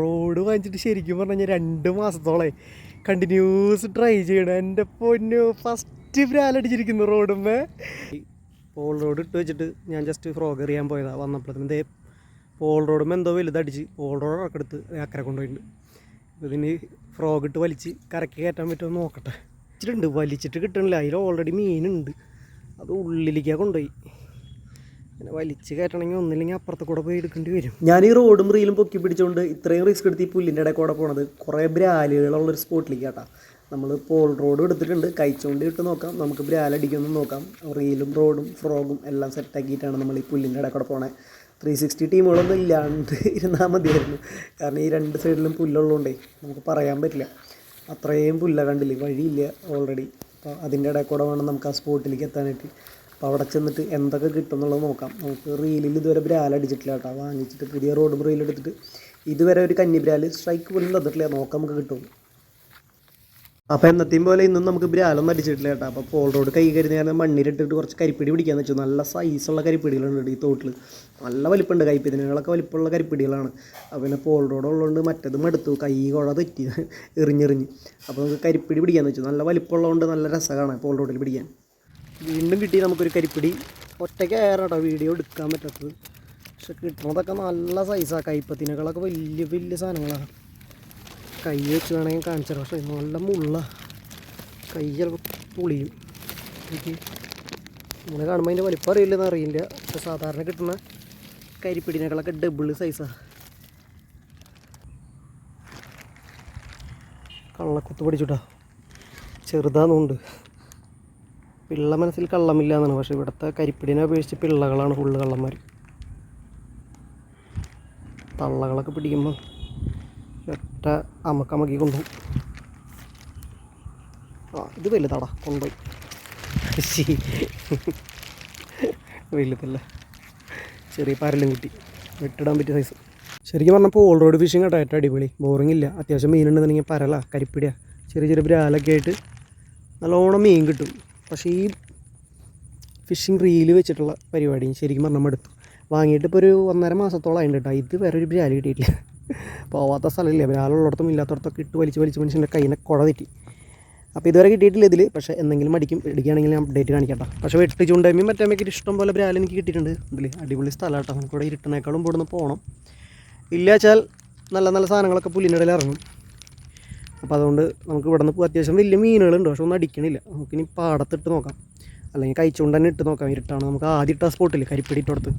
Road വാങ്ങിച്ചിട്ട് ശരിക്കും പറഞ്ഞു കഴിഞ്ഞാൽ രണ്ട് മാസത്തോളെ കണ്ടിന്യൂസ് ട്രൈ ചെയ്യണം. എന്റെ പൊന്നു ഫസ്റ്റ് ബ്രാലടിച്ചിരിക്കുന്നു റോഡുമ്മേ പോൾ റോഡ് ഇട്ട് വെച്ചിട്ട് ഞാൻ ജസ്റ്റ് ഫ്രോഗ് എറിയാൻ പോയതാണ് വന്നപ്പോഴത്തേനും ദേ പോൾ റോഡുമ്മ എന്തോ വലുതടിച്ച് പോൾ റോഡ് ഇറക്കെടുത്ത് അക്കരെ കൊണ്ടുപോയിട്ടുണ്ട് ഇതിന് ഫ്രോഗ് ഇട്ട് വലിച്ച് കരക്ക് കയറ്റാൻ പറ്റുമോ നോക്കട്ടെ. വലിച്ചിട്ടുണ്ട് വലിച്ചിട്ട് കിട്ടണില്ല. അതിൽ ഓൾറെഡി മീനുണ്ട്. അത് ഉള്ളിലേക്കാണ് കൊണ്ടുപോയി. പിന്നെ വലിച്ച് കയറ്റണമെങ്കിൽ ഒന്നില്ലെങ്കിൽ അപ്പുറത്ത് കൂടെ പോയി എടുക്കേണ്ടി വരും. ഞാൻ ഈ റോഡും റീലും പൊക്കി പിടിച്ചുകൊണ്ട് ഇത്രയും റിസ്ക് എടുത്ത് ഈ പുല്ലിന്റെ ഇടയിൽ കൂടെ പോണത് കുറേ ബ്രാലുകളുള്ളൊരു സ്പോട്ടിലേക്ക് കേട്ടാ നമ്മൾ പോൾ റോഡ് എടുത്തിട്ടുണ്ട്. കഴിച്ചുകൊണ്ട് ഇട്ട് നോക്കാം. നമുക്ക് ബ്രാലടിക്കൊന്നും നോക്കാം. റീലും റോഡും ഫ്രോഗും എല്ലാം സെറ്റാക്കിയിട്ടാണ് നമ്മൾ ഈ പുല്ലിന്റെ ഇടയിൽ കൂടെ പോണേ. ത്രീ സിക്സ്റ്റി ടീമുകളൊന്നും ഇല്ലാണ്ട് ഇരുന്നാൽ മതിയായിരുന്നു. കാരണം ഈ രണ്ട് സൈഡിലും പുല്ലുള്ളതുകൊണ്ടേ നമുക്ക് പറയാൻ പറ്റില്ല. അത്രയും പുല്ല കണ്ടില്ലേ? വഴിയില്ല ഓൾറെഡി അപ്പോൾ അതിന്റെ ഇടയിൽ കൂടെ വേണം നമുക്ക് ആ സ്പോട്ടിലേക്ക് എത്താനായിട്ട്. അപ്പോൾ അവിടെ ചെന്നിട്ട് എന്തൊക്കെ കിട്ടും എന്നുള്ളത് നോക്കാം. നമുക്ക് റീലിൽ ഇതുവരെ ബ്രാൽ അടിച്ചിട്ടില്ല കേട്ടോ. വാങ്ങിച്ചിട്ട് പുതിയ റോഡും റീൽ എടുത്തിട്ട് ഇതുവരെ ഒരു കന്നി ബ്രാൽ സ്ട്രൈക്ക് പോലും തന്നിട്ടില്ല. നോക്കാം നമുക്ക് കിട്ടും അപ്പോൾ എന്നത്തെയും പോലെ ഇന്നും നമുക്ക് ബ്രാലൊന്നും അടിച്ചിട്ടില്ല കേട്ടോ. അപ്പോൾ പോൾ റോഡ് കൈ കരുതി ഞാൻ മണ്ണിലിട്ടിട്ട് കുറച്ച് കരിപ്പിടി പിടിക്കാൻ വെച്ചു നല്ല സൈസുള്ള കരിപ്പിടികളുണ്ട് ഈ തോട്ടിൽ നല്ല വലിപ്പമുണ്ട് കൈപ്പിതിനകളൊക്കെ വലിപ്പമുള്ള കരിപ്പിടികളാണ്. അപ്പോൾ പിന്നെ പോൾ റോഡ് ഉള്ളതുകൊണ്ട് മറ്റതും എടുത്തു. കൈ കുഴ തെറ്റി. എറിഞ്ഞെറിഞ്ഞ് അപ്പോൾ നമുക്ക് കരിപ്പിടി പിടിക്കാൻ വെച്ചു നല്ല വലിപ്പമുള്ളതുകൊണ്ട് നല്ല രസമാണ് പോൾ റോഡിൽ പിടിക്കാൻ. വീണ്ടും കിട്ടി നമുക്കൊരു കരിപ്പിടി. ഒറ്റയ്ക്ക് കയറാട്ടോ വീഡിയോ എടുക്കാൻ പറ്റാത്തത്. പക്ഷെ കിട്ടണതൊക്കെ നല്ല സൈസാണ് കൈപ്പത്തിനകളൊക്കെ വലിയ വലിയ സാധനങ്ങളാണ്. കൈ വെച്ച് വേണമെങ്കിൽ കാണിച്ചു തരാം പക്ഷേ നല്ല മുള്ള. കൈ ചിലപ്പോൾ പുളിയും. എനിക്ക് നമ്മളെ കാണുമ്പോൾ അതിന്റെ വലിപ്പം അറിയില്ലെന്ന് അറിയില്ല. പക്ഷെ സാധാരണ കിട്ടുന്ന കരിപ്പിടിനകളൊക്കെ ഡബിൾ സൈസാണ് കള്ളക്കുത്ത് പിടിച്ചിട്ടാ ചെറുതാന്നുണ്ട്. പിള്ള മനസ്സിൽ കള്ളമില്ല എന്നാണ് പക്ഷേ ഇവിടുത്തെ കരിപ്പിടിനെ അപേക്ഷിച്ച് പിള്ളകളാണ് ഫുള്ള് കള്ളന്മാർ തള്ളകളൊക്കെ പിടിക്കുമ്പോൾ ഒറ്റ അമക്കമക്കി കൊണ്ടുപോകും. ആ ഇത് വലുതാടാ കൊണ്ടുപോയി. ശ്ശി. വലുതല്ല. ചെറിയ പരലും കിട്ടി. വെട്ടിടാൻ പറ്റിയ സൈസ് ശരിക്കും പറഞ്ഞപ്പോൾ ഓൾ റോഡ് ഫിഷിംഗ് കേട്ടോ ഏറ്റവും അടിപൊളി. ബോറിംഗ് ഇല്ല. അത്യാവശ്യം മീനുണ്ടെന്നുണ്ടെങ്കിൽ പരല കരിപ്പിടിയ. ചെറിയ ചെറിയ ബ്രാലൊക്കെ ആയിട്ട് നല്ലോണം മീൻ കിട്ടും. പക്ഷേ ഈ ഫിഷിംഗ് റീൽ വെച്ചിട്ടുള്ള പരിപാടി ശരിക്കും പറഞ്ഞാൽ എടുത്തു വാങ്ങിയിട്ട് ഇപ്പോൾ ഒരു ഒന്നര മാസത്തോളം ആയിട്ട് കേട്ടോ ഇത് വേറെ ഒരു ബ്രാൽ കിട്ടിയിട്ടില്ല. പോവാത്ത സ്ഥലമില്ല? ബ്രാലുള്ളിടത്തും ഇല്ലാത്തടത്തൊക്കെ ഇട്ട് വലിച്ച് വലിച്ച് മനുഷ്യന്റെ കയ്യിനെ കുഴ തെറ്റി. അപ്പോൾ ഇതുവരെ കിട്ടിയിട്ടില്ല ഇതിൽ പക്ഷേ എന്തെങ്കിലും അടിക്കും ഇടിക്കുകയാണെങ്കിൽ ഞാൻ അപ്ഡേറ്റ് കാണിക്കട്ടോ. പക്ഷേ വെട്ട് ചൂണ്ടമ്മയും മറ്റമ്മയ്ക്ക് ഇഷ്ടം പോലെ ബ്രാൽ എനിക്ക് കിട്ടിയിട്ടുണ്ട് ഇതിൽ അടിപൊളി സ്ഥലം കേട്ടോ നമുക്കിവിടെ ഇരുട്ടിനേക്കാളും ഇവിടുന്ന് പോകണം ഇല്ല വെച്ചാൽ നല്ല നല്ല സാധനങ്ങളൊക്കെ പുല്ലിനിടയിൽ ഇറങ്ങും. അപ്പോൾ അതുകൊണ്ട് നമുക്ക് ഇവിടെ നിന്ന് അത്യാവശ്യം വലിയ മീനുകളുണ്ട് പക്ഷെ ഒന്നും അടിക്കണില്ല. നമുക്കിനി പാടത്തിട്ട് നോക്കാം. അല്ലെങ്കിൽ കഴിച്ചുകൊണ്ട് തന്നെ ഇട്ട് നോക്കാം. ഇരുട്ടാണ്. നമുക്ക് ആദ്യം ഇട്ട സ്പോട്ടിൽ കരിപ്പിടി ഇട്ടടുത്ത്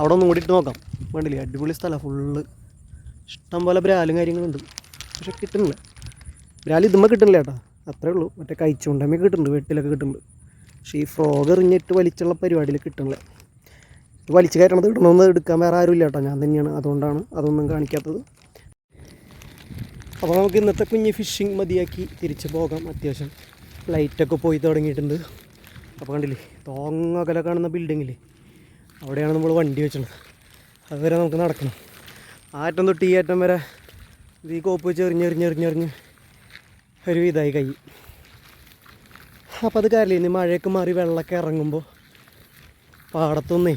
അവിടെ ഒന്നും കൂടി ഇട്ട് നോക്കാം. വേണ്ടില്ല? അടിപൊളി സ്ഥലം. ഫുള്ള് ഇഷ്ടം പോലെ ബ്രാലും കാര്യങ്ങളുണ്ട്. പക്ഷെ കിട്ടുന്നില്ല. ബ്രാൽ ഇതുമ്പോൾ കിട്ടുന്നില്ല ചേട്ടാ അത്രേ ഉള്ളൂ. മറ്റേ കഴിച്ചുകൊണ്ടമ്മ കിട്ടുന്നുണ്ട്. വെട്ടിലൊക്കെ കിട്ടുന്നുണ്ട്. പക്ഷേ ഈ ഫ്രോഗ് എറിഞ്ഞിട്ട് വലിച്ചുള്ള പരിപാടിയിൽ കിട്ടുന്നില്ല വലിച്ചു കയറ്റണത് കിട്ടണമെന്ന് എടുക്കാൻ വേറെ ആരുമില്ല കേട്ടോ. ഞാൻ തന്നെയാണ്. അതുകൊണ്ടാണ് അതൊന്നും കാണിക്കാത്തത്. അപ്പോൾ നമുക്ക് ഇന്നത്തെ കുഞ്ഞ് ഫിഷിങ് മതിയാക്കി തിരിച്ച് പോകാം. അത്യാവശ്യം ലൈറ്റൊക്കെ പോയി തുടങ്ങിയിട്ടുണ്ട്. അപ്പോൾ കണ്ടില്ലേ തോങ്ങകല കാണുന്ന ബിൽഡിങ്ങില്ലേ അവിടെയാണ് നമ്മൾ വണ്ടി വെച്ചത്. അതുവരെ നമുക്ക് നടക്കണം. ആറ്റം തൊട്ട് ഈ ആറ്റം വരെ ഈ കോപ്പ് വെച്ച് എറിഞ്ഞെറിഞ്ഞെറിഞ്ഞെറിഞ്ഞ് ഒരു ഇതായി കൈ. അപ്പോൾ അത് കാര്യമില്ല ഇനി മഴയൊക്കെ മാറി വെള്ളമൊക്കെ ഇറങ്ങുമ്പോൾ പാടത്തൊന്നേ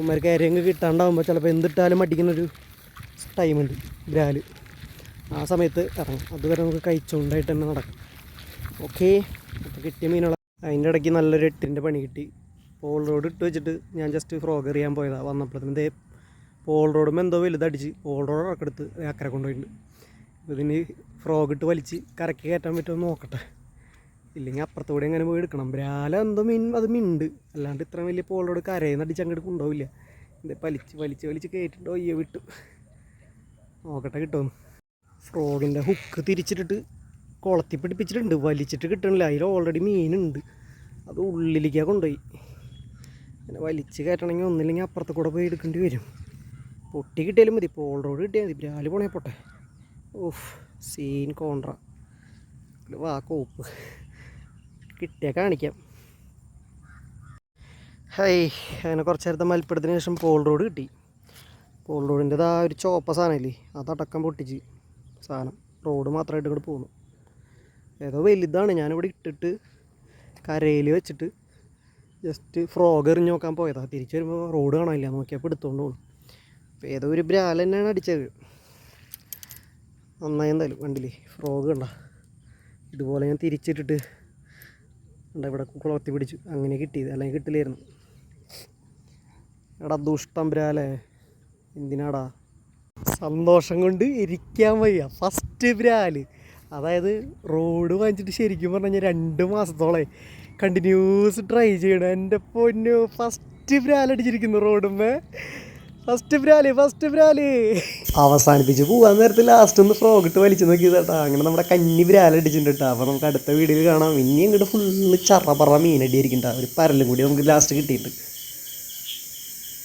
ഉമ്മർക്ക് അരയങ്ങ് കിട്ടാണ്ടാവുമ്പോൾ ചിലപ്പോൾ എന്തിട്ടാലും അടിക്കുന്നൊരു ടൈമുണ്ട് ബ്രാൽ ആ സമയത്ത് ഇറങ്ങും. അതുവരെ നമുക്ക് കഴിച്ചുകൊണ്ടായിട്ട് തന്നെ നടക്കും. ഓക്കെ അപ്പോൾ കിട്ടിയ മീനുള്ള അതിന്റെ ഇടയ്ക്ക് നല്ലൊരു എട്ടിന്റെ പണി കിട്ടി. പോൾ റോഡ് ഇട്ട് വെച്ചിട്ട് ഞാൻ ജസ്റ്റ് ഫ്രോഗ് എറിയാൻ പോയതാണ് വന്നപ്പോഴത്തേനും ദേ പോൾ റോഡും എന്തോ വലുതടിച്ച് പോൾ റോഡ് ഇറക്കെടുത്ത് അക്കരെ കൊണ്ടുപോയിട്ടുണ്ട്. ഇതിന് ഫ്രോഗ് ഇട്ട് വലിച്ച് കരക്ക് കയറ്റാൻ പറ്റുമോ നോക്കട്ടെ. ഇല്ലെങ്കിൽ അപ്പുറത്ത് കൂടെ എങ്ങനെ പോയി എടുക്കണം. ബ്രാല എന്തോ മീൻ അത് മിണ്ട്. അല്ലാണ്ട് ഇത്ര വലിയ പോൾ റോഡ് കരയിൽ അടിച്ച് അങ്ങോട്ട് കൊണ്ടുപോവില്ല. ഇത് വലിച്ച് വലിച്ച് വലിച്ച് കയറ്റിട്ടോ അയ്യോ വിട്ടു. നോക്കട്ടെ കിട്ടുമെന്ന് ഫ്രോഗിന്റെ ഹുക്ക് തിരിച്ചിട്ടിട്ട് കുളത്തി പിടിപ്പിച്ചിട്ടുണ്ട്. വലിച്ചിട്ട് കിട്ടണില്ല. അതിൽ ഓൾറെഡി മീനുണ്ട്. അത് ഉള്ളിലേക്കാണ് കൊണ്ടുപോയി. പിന്നെ വലിച്ച് കയറ്റണമെങ്കിൽ ഒന്നില്ലെങ്കിൽ അപ്പുറത്ത് കൂടെ പോയി എടുക്കേണ്ടി വരും. പൊട്ടി കിട്ടിയാലും മതി. ഓൾ റോഡ് കിട്ടിയാൽ മതി. ബ്രാൽ പോണേ പോട്ടെ. ഓഫ് സീൻ കോൺട്ര വാ കോപ്പ്. കിട്ടിയാൽ കാണിക്കാം. ഹൈ അങ്ങനെ കുറച്ച് നേരത്തെ മൽപ്പിടത്തിന് ശേഷം പോൾ റോഡ് കിട്ടി. പോൾ റോഡിന്റെതാ ഒരു ചോപ്പ സാധനമില്ലേ? അതടക്കം പൊട്ടിച്ച്. സാധനം. റോഡ് മാത്രമായിട്ട് ഇങ്ങോട്ട് പോകുന്നു ഏതോ വലുതാണ്. ഞാനിവിടെ ഇട്ടിട്ട് കരയിൽ വെച്ചിട്ട് ജസ്റ്റ് ഫ്രോഗ് എറിഞ്ഞ് നോക്കാൻ പോയതാണ് തിരിച്ച് വരുമ്പോൾ റോഡ് കാണാനില്ല. നോക്കിയപ്പോൾ എടുത്തുകൊണ്ട് പോകണം അപ്പോൾ ഏതോ ഒരു ബ്രാൽ തന്നെയാണ് അടിച്ചത്. നന്നായി എന്തായാലും വണ്ടിയിൽ ഫ്രോഗ് കണ്ട. ഇതുപോലെ ഞാൻ തിരിച്ചിട്ടിട്ട് കണ്ട ഇവിടെ കുളത്തി പിടിച്ചു. അങ്ങനെ കിട്ടിയത്. അല്ലെങ്കിൽ കിട്ടില്ലായിരുന്നു. എടാ ദുഷ്ടം ബ്രാലേ എന്തിനാടാ? സന്തോഷം കൊണ്ട് ഇരിക്കാൻ വയ്യ. ഫസ്റ്റ് ബ്രാൽ അതായത് റോഡ് വാങ്ങിച്ചിട്ട് ശരിക്കും പറഞ്ഞു കഴിഞ്ഞാൽ രണ്ട് മാസത്തോളേ കണ്ടിന്യൂസ് ട്രൈ ചെയ്യണം. എന്റെ പൊന്നു ഫസ്റ്റ് ബ്രാലടിച്ചിരിക്കുന്നു റോഡുമ്മേ. ഫസ്റ്റ് ബ്രാൽ ഫസ്റ്റ് ബ്രാൽ അവസാനിപ്പിച്ച് പോകാൻ നേരത്തെ ലാസ്റ്റ് ഒന്ന് ഫ്രോഗ് ഇട്ട് വലിച്ചു നോക്കിയത് കേട്ടോ അങ്ങനെ നമ്മുടെ കന്നി ബ്രാലടിച്ചിട്ടുണ്ട് കേട്ടോ അപ്പോൾ നമുക്ക് അടുത്ത വീഡിയോയിൽ കാണാം. ഇനി ഇങ്ങോട്ട് ഫുള്ള് ചറ പറ മീനടിയായിരിക്കും കേട്ടോ ട്ടോ. ഒരു പരലും കൂടി നമുക്ക് ലാസ്റ്റ് കിട്ടിയിട്ടുണ്ട്